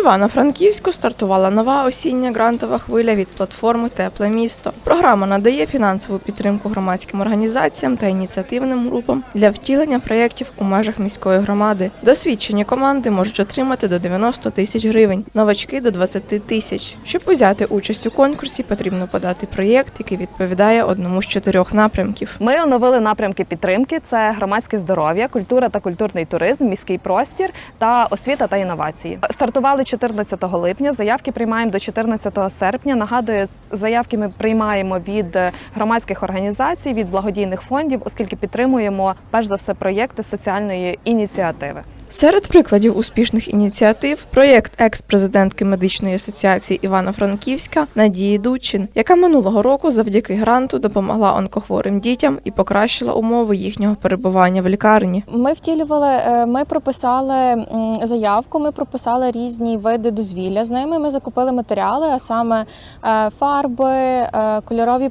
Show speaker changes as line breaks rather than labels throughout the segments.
Івано-Франківську стартувала нова осіння грантова хвиля від платформи Тепле місто. Програма надає фінансову підтримку громадським організаціям та ініціативним групам для втілення проєктів у межах міської громади. Досвідчені команди можуть отримати до 90 тисяч гривень, новачки до 20 тисяч. Щоб узяти участь у конкурсі, потрібно подати проєкт, який відповідає одному з чотирьох напрямків.
Ми оновили напрямки підтримки: це громадське здоров'я, культура та культурний туризм, міський простір та освіта та інновації. Стартували 14 липня. Заявки приймаємо до 14 серпня. Нагадую, заявки ми приймаємо від е, громадських організацій, від благодійних фондів, оскільки підтримуємо перш за все проєкти соціальної ініціативи.
Серед прикладів успішних ініціатив проєкт екс-президентки медичної асоціації Івано-Франківська Надії Дучин, яка минулого року завдяки гранту допомогла онкохворим дітям і покращила умови їхнього перебування в лікарні.
Ми втілювали, е, ми прописали заявку, ми прописали різні види дозвілля з ними. Ми закупили матеріали, а саме е, фарби, е, кольорові,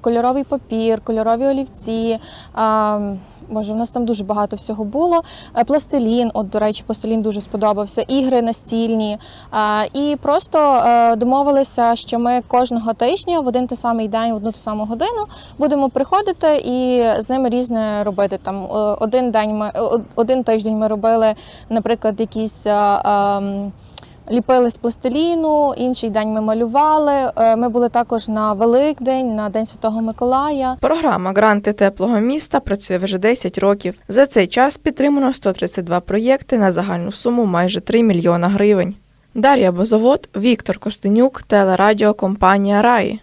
кольоровий папір, кольорові олівці. Боже, у нас там дуже багато всього було. Е, Пластилін, от до речі, пластилін дуже сподобався, ігри настільні. Е, І просто е, домовилися, що ми кожного тижня в один той самий день, в одну ту саму годину будемо приходити і з ними різне робити. Там е, один день ми один тиждень ми робили, наприклад, якісь. Ліпили з пластиліну, інший день ми малювали. Е, Ми були також на Великдень, на День Святого Миколая.
Програма Гранти теплого міста працює вже 10 років. За цей час підтримано 132 проєкти на загальну суму майже 3 мільйона гривень. Дар'я Бозовод, Віктор Костенюк, телерадіокомпанія Раї.